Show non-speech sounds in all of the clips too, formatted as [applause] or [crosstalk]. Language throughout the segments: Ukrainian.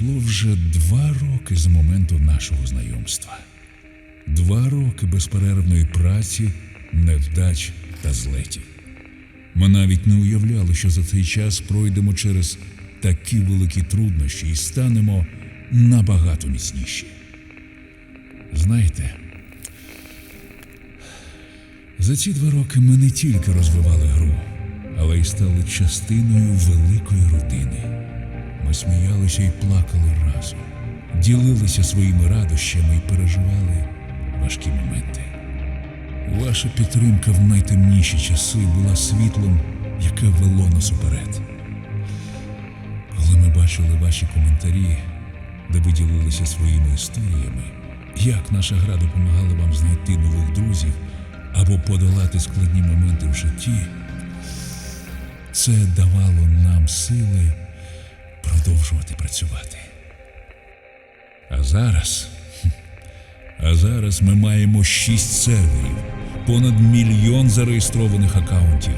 Пройшло вже два роки з моменту нашого знайомства. Два роки безперервної праці, невдач та злетів. Ми навіть не уявляли, що за цей час пройдемо через такі великі труднощі і станемо набагато міцніші. Знаєте, за ці два роки ми не тільки розвивали гру, але й стали частиною великої родини. Ми сміялися і плакали разом, ділилися своїми радощами і переживали важкі моменти. Ваша підтримка в найтемніші часи була світлом, яке вело нас уперед. Коли ми бачили ваші коментарі, де ви ділилися своїми історіями, як наша гра допомагала вам знайти нових друзів або подолати складні моменти в житті, це давало нам сили продовжувати працювати. А зараз. [laughs] А зараз ми маємо шість серверів, понад мільйон зареєстрованих акаунтів,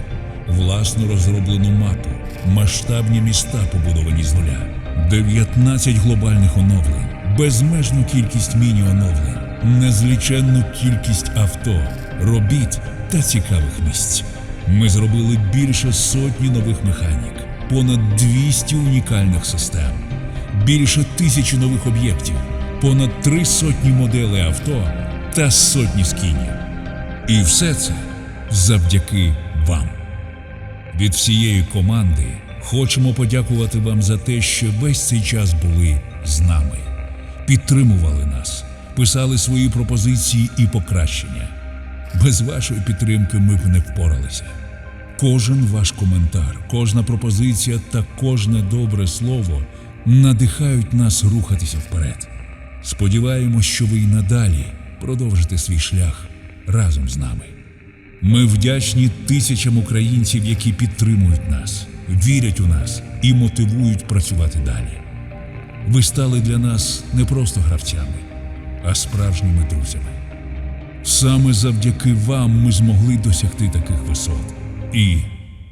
власну розроблену мапу, масштабні міста, побудовані з нуля, 19 глобальних оновлень, безмежну кількість міні-оновлень, незліченну кількість авто, робіт та цікавих місць. Ми зробили більше сотні нових механік, понад 200 унікальних систем, більше тисячі нових об'єктів, понад три сотні моделей авто та сотні скінів. І все це завдяки вам. Від всієї команди хочемо подякувати вам за те, що весь цей час були з нами, підтримували нас, писали свої пропозиції і покращення. Без вашої підтримки ми б не впоралися. Кожен ваш коментар, кожна пропозиція та кожне добре слово надихають нас рухатися вперед. Сподіваємось, що ви і надалі продовжите свій шлях разом з нами. Ми вдячні тисячам українців, які підтримують нас, вірять у нас і мотивують працювати далі. Ви стали для нас не просто гравцями, а справжніми друзями. Саме завдяки вам ми змогли досягти таких висот і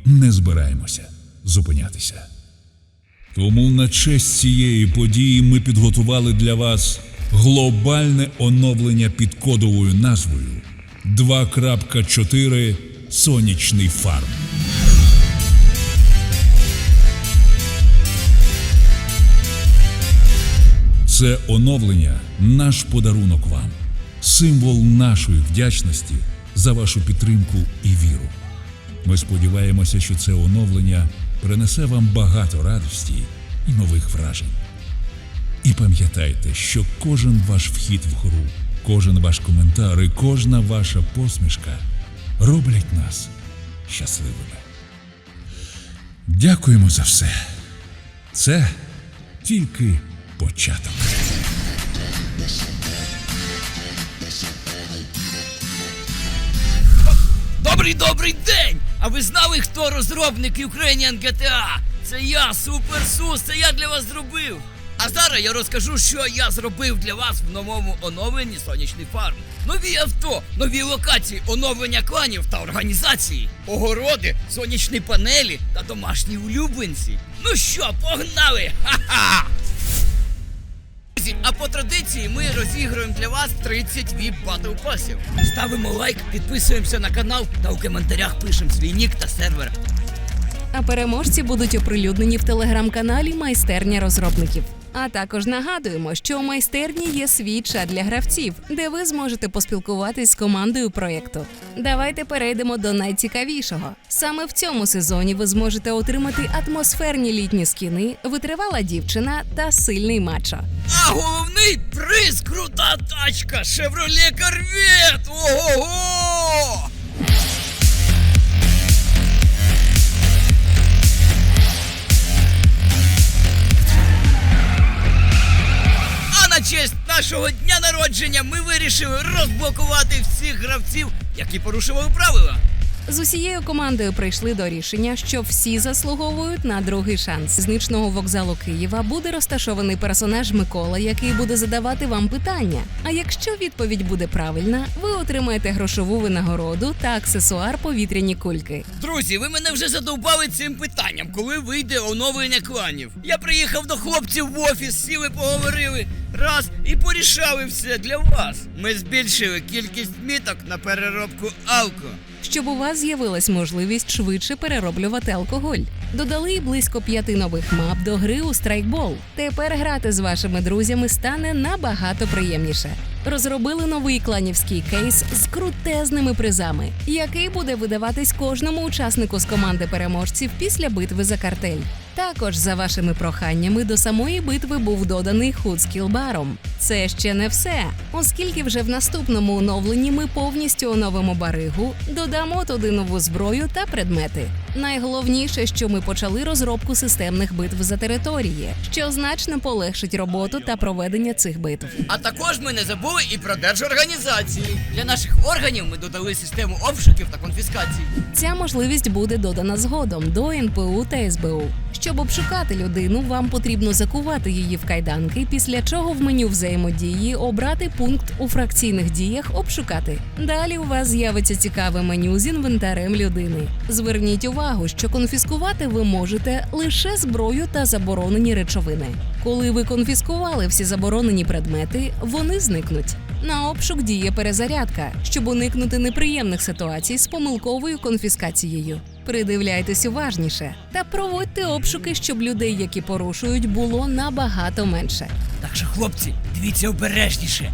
не збираємося зупинятися. Тому на честь цієї події ми підготували для вас глобальне оновлення під кодовою назвою 2.4 Сонячний фарм. Це оновлення наш подарунок вам, символ нашої вдячності за вашу підтримку і віру. Ми сподіваємося, що це оновлення принесе вам багато радості і нових вражень. І пам'ятайте, що кожен ваш вхід в гру, кожен ваш коментар і кожна ваша посмішка роблять нас щасливими. Дякуємо за все. Це тільки початок. Добрий добрий день! А ви знали, хто розробник Ukrainian GTA? Це я, Супер Сус, це я для вас зробив. А зараз я розкажу, що я зробив для вас в новому оновленні Сонячний фарм. Нові авто, нові локації, оновлення кланів та організації, огороди, сонячні панелі та домашні улюбленці. Ну що, погнали! Ха-ха! Друзі, А по традиції ми розігруємо для вас 30 віп батл пасів. Ставимо лайк, підписуємося на канал та у коментарях пишемо свій нік та сервер. А переможці будуть оприлюднені в телеграм-каналі Майстерня розробників. А також нагадуємо, що у майстерні є свій чат для гравців, де ви зможете поспілкуватись з командою проєкту. Давайте перейдемо до найцікавішого. Саме в цьому сезоні ви зможете отримати атмосферні літні скіни, витривала дівчина та сильний мачо. А головний приз крута тачка Chevrolet Corvette! Ого! А на честь нашого дня народження ми вирішили розблокувати всіх гравців, які порушували правила. З усією командою прийшли до рішення, що всі заслуговують на другий шанс. З нічного вокзалу Києва буде розташований персонаж Микола, який буде задавати вам питання. А якщо відповідь буде правильна, ви отримаєте грошову винагороду та аксесуар повітряні кульки. Друзі, ви мене вже задовбали цим питанням, коли вийде оновлення кланів. Я приїхав до хлопців в офіс, сіли, поговорили, раз і порішали все для вас. Ми збільшили кількість міток на переробку алко. щоб у вас з'явилась можливість швидше перероблювати алкоголь. Додали близько п'яти нових мап до гри у страйкбол. Тепер грати з вашими друзями стане набагато приємніше. Розробили новий кланівський кейс з крутезними призами, який буде видаватись кожному учаснику з команди переможців після битви за картель. Також за вашими проханнями до самої битви був доданий худ скілбаром. Це ще не все, оскільки вже в наступному оновленні ми повністю оновимо баригу, додамо туди нову зброю та предмети. Найголовніше, що ми почали розробку системних битв за території, що значно полегшить роботу та проведення цих битв. А також ми не забули і про держорганізації. Для наших органів ми додали систему обшуків та конфіскацій. Ця можливість буде додана згодом до НПУ та СБУ. Щоб обшукати людину, вам потрібно закувати її в кайданки, після чого в меню взаємодії обрати пункт у фракційних діях обшукати. Далі у вас з'явиться цікаве меню з інвентарем людини. Зверніть увагу, що конфіскувати ви можете лише зброю та заборонені речовини. Коли ви конфіскували всі заборонені предмети, вони зникнуть. На обшук діє перезарядка, щоб уникнути неприємних ситуацій з помилковою конфіскацією. Придивляйтесь уважніше та проводьте обшуки, щоб людей, які порушують, було набагато менше. Так що, хлопці, дивіться обережніше.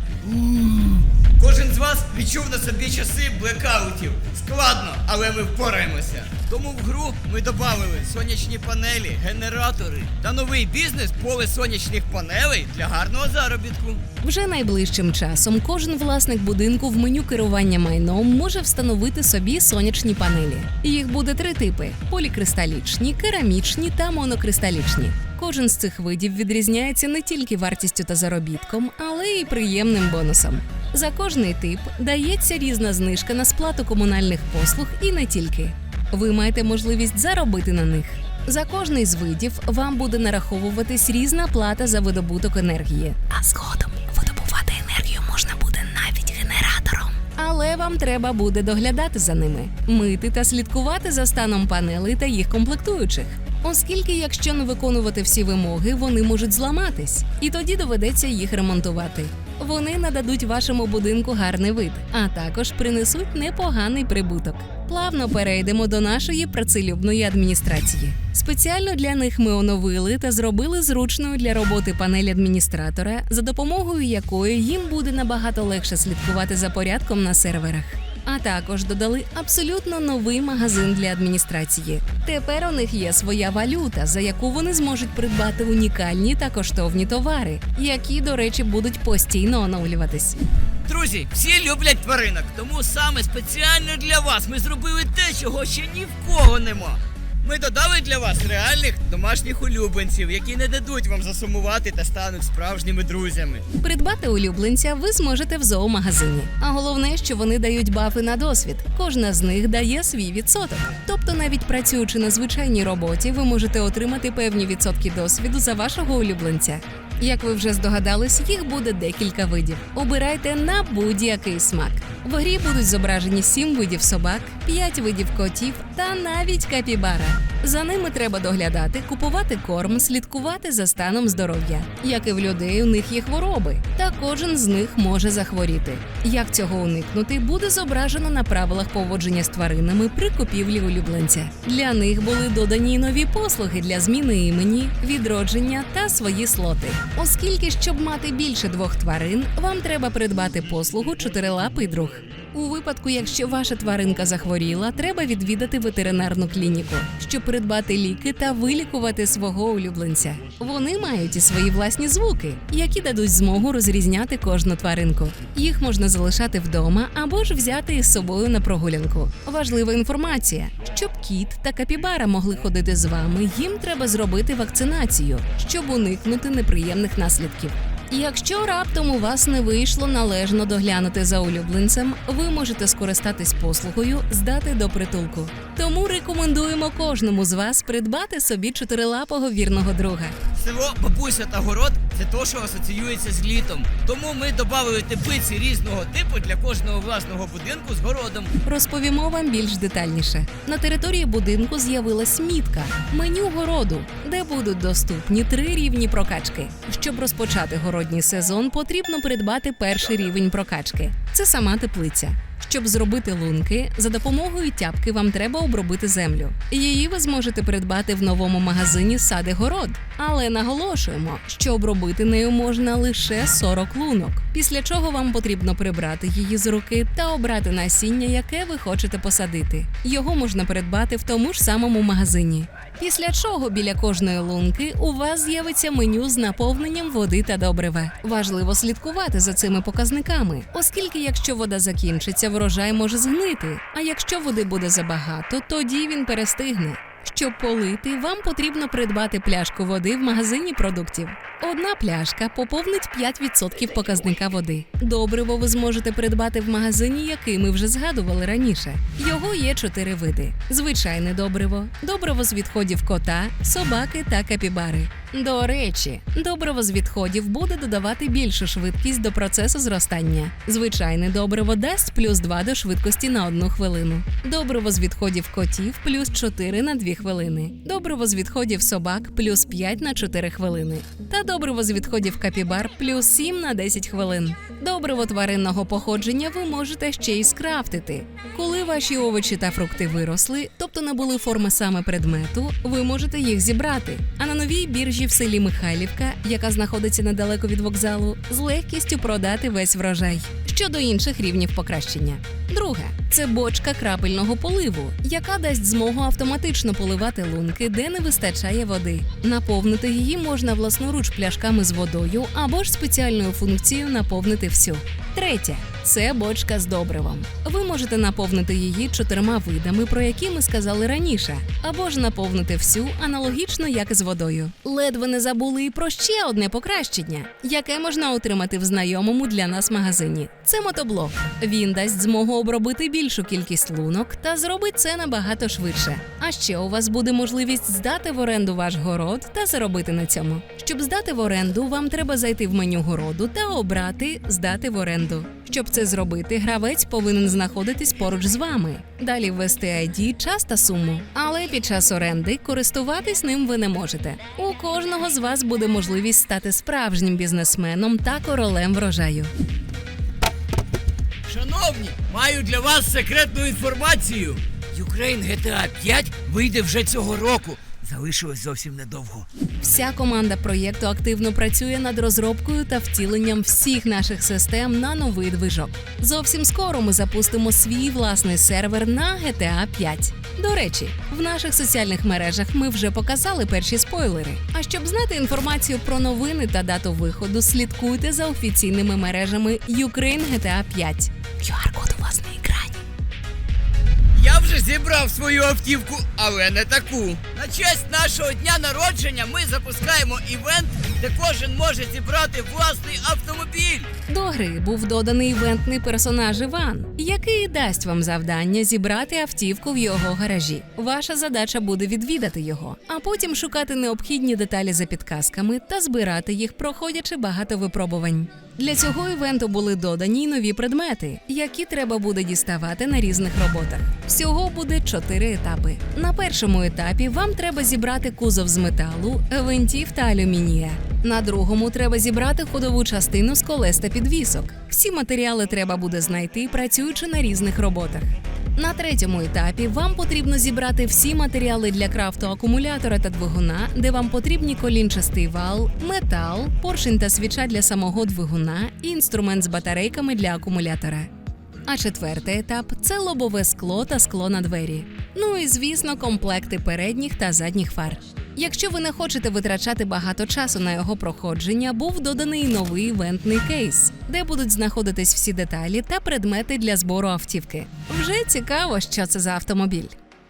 Кожен з вас відчув на собі часи блекаутів. Складно, але ми впораємося. Тому в гру ми додали сонячні панелі, генератори та новий бізнес поле сонячних панелей для гарного заробітку. Вже найближчим часом кожен власник будинку в меню керування майном може встановити собі сонячні панелі. Їх буде три типи: полікристалічні, керамічні та монокристалічні. Кожен з цих видів відрізняється не тільки вартістю та заробітком, але й приємним бонусом. За кожний тип дається різна знижка на сплату комунальних послуг і не тільки. Ви маєте можливість заробити на них. За кожний з видів вам буде нараховуватись різна плата за видобуток енергії. А згодом видобувати енергію можна буде навіть генератором. Але вам треба буде доглядати за ними, мити та слідкувати за станом панелей та їх комплектуючих. Оскільки, якщо не виконувати всі вимоги, вони можуть зламатись, і тоді доведеться їх ремонтувати. Вони нададуть вашому будинку гарний вид, а також принесуть непоганий прибуток. Плавно перейдемо до нашої працелюбної адміністрації. Спеціально для них ми оновили та зробили зручною для роботи панель адміністратора, за допомогою якої їм буде набагато легше слідкувати за порядком на серверах. А також додали абсолютно новий магазин для адміністрації. Тепер у них є своя валюта, за яку вони зможуть придбати унікальні та коштовні товари, які, до речі, будуть постійно оновлюватись. Друзі, всі люблять тваринок, тому саме спеціально для вас ми зробили те, чого ще ні в кого нема. Ми додали для вас реальних домашніх улюбленців, які не дадуть вам засумувати та стануть справжніми друзями. Придбати улюбленця ви зможете в зоомагазині. А головне, що вони дають бафи на досвід. Кожна з них дає свій відсоток. Тобто, навіть працюючи на звичайній роботі, ви можете отримати певні відсотки досвіду за вашого улюбленця. Як ви вже здогадались, їх буде декілька видів. Обирайте на будь-який смак. В грі будуть зображені сім видів собак, п'ять видів котів та навіть капібара. За ними треба доглядати, купувати корм, слідкувати за станом здоров'я. Як і в людей, у них є хвороби, та кожен з них може захворіти. Як цього уникнути, буде зображено на правилах поводження з тваринами при купівлі улюбленця. Для них були додані й нові послуги для зміни імені, відродження та свої слоти. Оскільки, щоб мати більше двох тварин, вам треба придбати послугу чотирилапий друг. У випадку, якщо ваша тваринка захворіла, треба відвідати ветеринарну клініку, щоб придбати ліки та вилікувати свого улюбленця. Вони мають і свої власні звуки, які дадуть змогу розрізняти кожну тваринку. Їх можна залишати вдома або ж взяти із собою на прогулянку. Важлива інформація: щоб кіт та капібара могли ходити з вами, їм треба зробити вакцинацію, щоб уникнути неприємних наслідків. Якщо раптом у вас не вийшло належно доглянути за улюбленцем, ви можете скористатись послугою здати до притулку. Тому рекомендуємо кожному з вас придбати собі чотирилапого вірного друга. Село, бабуся та город це то, що асоціюється з літом. Тому ми додали теплиці різного типу для кожного власного будинку з городом. Розповімо вам більш детальніше. На території будинку з'явилась мітка меню городу, де будуть доступні три рівні прокачки. Щоб розпочати городній сезон, потрібно придбати перший рівень прокачки. Це сама теплиця. Щоб зробити лунки, за допомогою тяпки вам треба обробити землю. Її ви зможете придбати в новому магазині сади город. Але наголошуємо, що обробити нею можна лише 40 лунок. Після чого вам потрібно прибрати її з руки та обрати насіння, яке ви хочете посадити. Його можна придбати в тому ж самому магазині. Після чого біля кожної лунки у вас з'явиться меню з наповненням води та добрива. Важливо слідкувати за цими показниками, оскільки якщо вода закінчиться, врожай може згнити. А якщо води буде забагато, тоді він перестигне. Щоб полити, вам потрібно придбати пляшку води в магазині продуктів. Одна пляшка поповнить 5% показника води. Добриво ви зможете придбати в магазині, який ми вже згадували раніше. Його є чотири види: звичайне добриво, добриво з відходів кота, собаки та капібари. До речі, добриво з відходів буде додавати більшу швидкість до процесу зростання. Звичайне добриво дасть плюс 2 до швидкості на одну хвилину. Добриво з відходів котів плюс 4 на 2 хвилини. Добриво з відходів собак плюс 5 на 4 хвилини. Та добриво з відходів капібар плюс 7 на 10 хвилин. Добриво тваринного походження ви можете ще й скрафтити. Коли ваші овочі та фрукти виросли, тобто набули форми саме предмету, ви можете їх зібрати. А на новій біржі в селі Михайлівка, яка знаходиться недалеко від вокзалу, з легкістю продати весь врожай. Щодо інших рівнів покращення. Друге це бочка крапельного поливу, яка дасть змогу автоматично поливати лунки, де не вистачає води. Наповнити її можна власноруч пляшками з водою або ж спеціальною функцією наповнити всю. Третє це бочка з добривом. Ви можете наповнити її чотирма видами, про які ми сказали раніше, або ж наповнити всю аналогічно, як з водою. Ледве не забули і про ще одне покращення, яке можна отримати в знайомому для нас магазині. Це мотоблок. Він дасть змогу обробити більшу кількість лунок та зробить це набагато швидше. А ще у вас буде можливість здати в оренду ваш город та заробити на цьому. Щоб здати в оренду, вам треба зайти в меню городу та обрати здати в оренду. Щоб це зробити, гравець повинен знаходитись поруч з вами. Далі ввести ID, час та суму. Але під час оренди користуватись ним ви не можете. У кожного з вас буде можливість стати справжнім бізнесменом та королем врожаю. Шановні, маю для вас секретну інформацію. Ukraine GTA 5 вийде вже цього року. Залишилось зовсім недовго. Вся команда проєкту активно працює над розробкою та втіленням всіх наших систем на новий движок. Зовсім скоро ми запустимо свій власний сервер на GTA 5. До речі, в наших соціальних мережах ми вже показали перші спойлери. А щоб знати інформацію про новини та дату виходу, слідкуйте за офіційними мережами Ukraine GTA 5. Зібрав свою автівку, але не таку. На честь нашого дня народження ми запускаємо івент, де кожен може зібрати власний автомобіль. До гри був доданий івентний персонаж Іван, який дасть вам завдання зібрати автівку в його гаражі. Ваша задача буде відвідати його, а потім шукати необхідні деталі за підказками та збирати їх, проходячи багато випробувань. Для цього івенту були додані нові предмети, які треба буде діставати на різних роботах. Всього буде чотири етапи. На першому етапі вам треба зібрати кузов з металу, гвинтів та алюмінія. На другому треба зібрати ходову частину з колес та підвісок. Всі матеріали треба буде знайти, працюючи на різних роботах. На третьому етапі вам потрібно зібрати всі матеріали для крафту акумулятора та двигуна, де вам потрібні колінчастий вал, метал, поршень та свіча для самого двигуна і інструмент з батарейками для акумулятора. А четвертий етап це лобове скло та скло на двері. Ну і звісно, комплекти передніх та задніх фар. Якщо ви не хочете витрачати багато часу на його проходження, був доданий новий івентний кейс, де будуть знаходитись всі деталі та предмети для збору автівки. Вже цікаво, що це за автомобіль.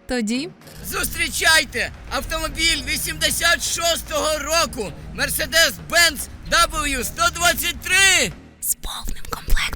Тоді Зустрічайте! Автомобіль 86-го року! Mercedes-Benz W123! З повним комплектом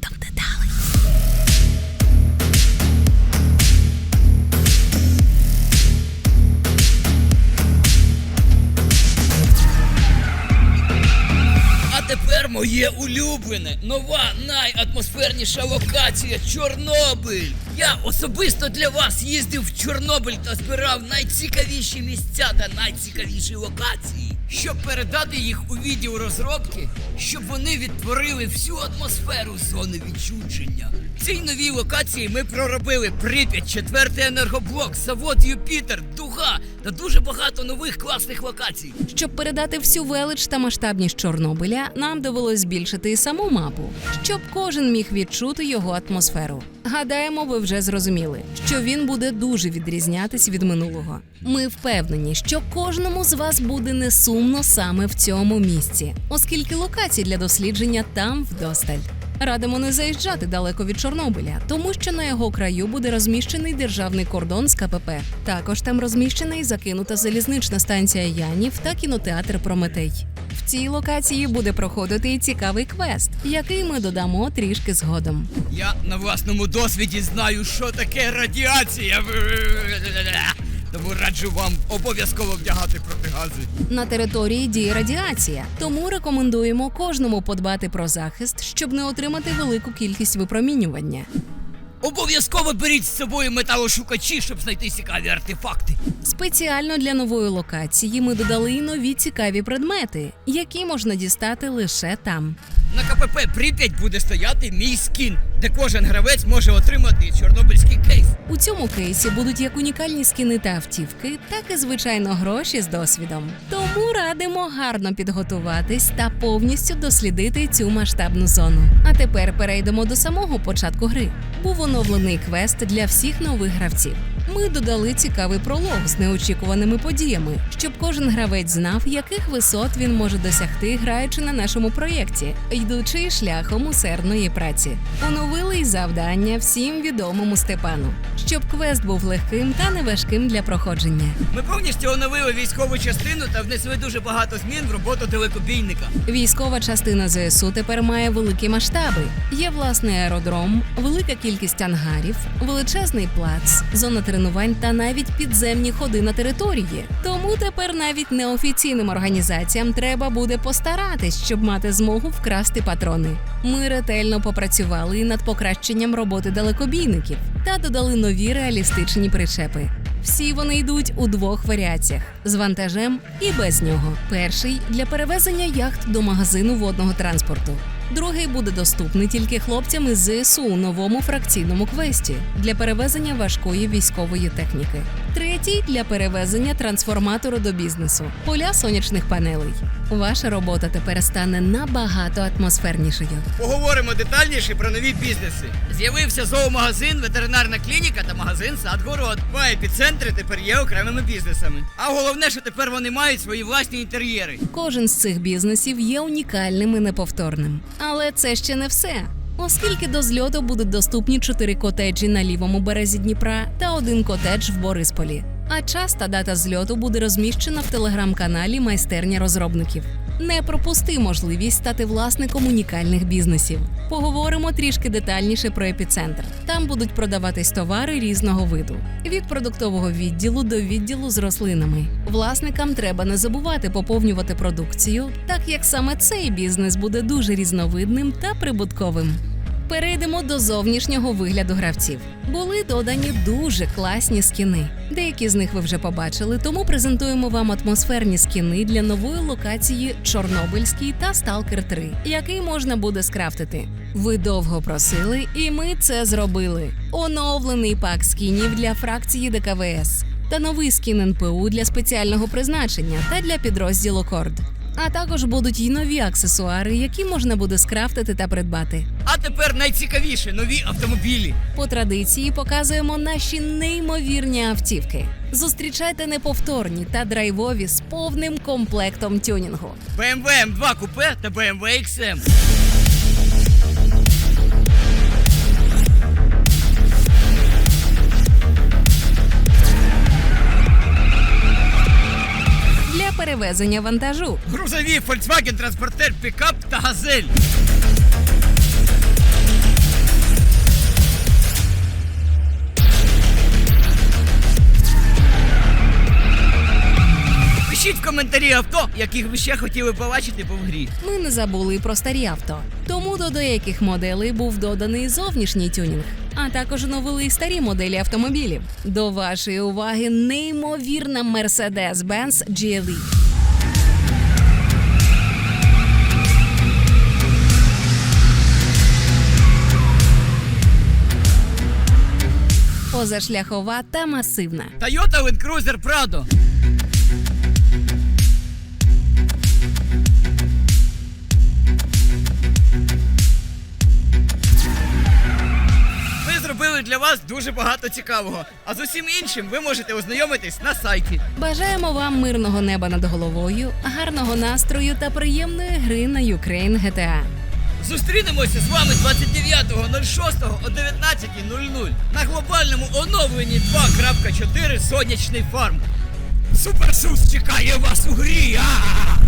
тепер моє улюблене, нова найатмосферніша локація Чорнобиль. Я особисто для вас їздив в Чорнобиль та збирав найцікавіші місця та найцікавіші локації, щоб передати їх у відділ розробки, щоб вони відтворили всю атмосферу зони відчудження. В цій новій локації ми проробили Прип'ять, четвертий енергоблок, завод Юпітер, Дуга та дуже багато нових класних локацій. Щоб передати всю велич та масштабність Чорнобиля, нам довелось збільшити і саму мапу, щоб кожен міг відчути його атмосферу. Гадаємо, ви вже зрозуміли, що він буде дуже відрізнятись від минулого. Ми впевнені, що кожному з вас буде не сумно саме в цьому місці, оскільки локацій для дослідження там вдосталь. Радимо не заїжджати далеко від Чорнобиля, тому що на його краю буде розміщений державний кордон з КПП. Також там розміщена і закинута залізнична станція Янів та кінотеатр Прометей. В цій локації буде проходити і цікавий квест, який ми додамо трішки згодом. Я на власному досвіді знаю, що таке радіація. Тому раджу вам обов'язково вдягати протигази. На території діє радіація, тому рекомендуємо кожному подбати про захист, щоб не отримати велику кількість випромінювання. Обов'язково беріть з собою металошукачі, щоб знайти цікаві артефакти. Спеціально для нової локації ми додали й нові цікаві предмети, які можна дістати лише там. На КПП Прип'ять буде стояти мій скін, де кожен гравець може отримати чорнобильський кейс. У цьому кейсі будуть як унікальні скіни та автівки, так і звичайно гроші з досвідом. Тому радимо гарно підготуватись та повністю дослідити цю масштабну зону. А тепер перейдемо до самого початку гри. Був оновлений квест для всіх нових гравців. Ми додали цікавий пролог з неочікуваними подіями, щоб кожен гравець знав, яких висот він може досягти, граючи на нашому проєкті, йдучи шляхом усердної праці. Оновили й завдання всім відомому Степану, щоб квест був легким та неважким для проходження. Ми повністю оновили військову частину та внесли дуже багато змін в роботу далекобійника. Військова частина ЗСУ тепер має великі масштаби. Є власний аеродром, велика кількість ангарів, величезний плац, зона тренувань та навіть підземні ходи на території. Тому тепер навіть неофіційним організаціям треба буде постаратись, щоб мати змогу вкрасти патрони. Ми ретельно попрацювали над покращенням роботи далекобійників та додали нові реалістичні причепи. Всі вони йдуть у двох варіаціях: з вантажем і без нього. Перший для перевезення яхт до магазину водного транспорту. Другий буде доступний тільки хлопцям із ЗСУ у новому фракційному квесті для перевезення важкої військової техніки. Третій для перевезення трансформатору до бізнесу, поля сонячних панелей. Ваша робота тепер стане набагато атмосфернішою. Поговоримо детальніше про нові бізнеси. З'явився зоомагазин, ветеринарна клініка та магазин сад-город. Два епіцентри тепер є окремими бізнесами. А головне, що тепер вони мають свої власні інтер'єри. Кожен з цих бізнесів є унікальним і неповторним. Але це ще не все. Оскільки до зльоту будуть доступні чотири котеджі на лівому березі Дніпра та один котедж в Борисполі. А час та дата зльоту буде розміщена в телеграм-каналі Майстерня розробників. Не пропусти можливість стати власником унікальних бізнесів. Поговоримо трішки детальніше про епіцентр. Там будуть продаватись товари різного виду: від продуктового відділу до відділу з рослинами. Власникам треба не забувати поповнювати продукцію, так як саме цей бізнес буде дуже різновидним та прибутковим. Перейдемо до зовнішнього вигляду гравців. Були додані дуже класні скіни. Деякі з них ви вже побачили, тому презентуємо вам атмосферні скіни для нової локації Чорнобильський та Сталкер 3, який можна буде скрафтити. Ви довго просили, і ми це зробили. Оновлений пак скінів для фракції ДКВС та новий скін НПУ для спеціального призначення та для підрозділу Корд. А також будуть й нові аксесуари, які можна буде скрафтити та придбати. А тепер найцікавіше нові автомобілі. По традиції показуємо наші неймовірні автівки. Зустрічайте неповторні та драйвові з повним комплектом тюнінгу. BMW M2 купе та BMW XM. Перевезення вантажу. Грузові Volkswagen транспортер, пікап та газель. Пишіть в коментарі авто, яких ви ще хотіли побачити по грі. Ми не забули і про старі авто. Тому до деяких моделей був доданий зовнішній тюнінг, а також оновили і старі моделі автомобілів. До вашої уваги неймовірна Mercedes-Benz GLE. Позашляхова та масивна. Toyota Land Cruiser Prado. Для вас дуже багато цікавого, а з усім іншим ви можете ознайомитись на сайті. Бажаємо вам мирного неба над головою, гарного настрою та приємної гри на Ukraine GTA. Зустрінемося з вами 29.06 о 19.00 на глобальному оновленні 2.4 сонячний фарм. Суперсус чекає вас у грі! а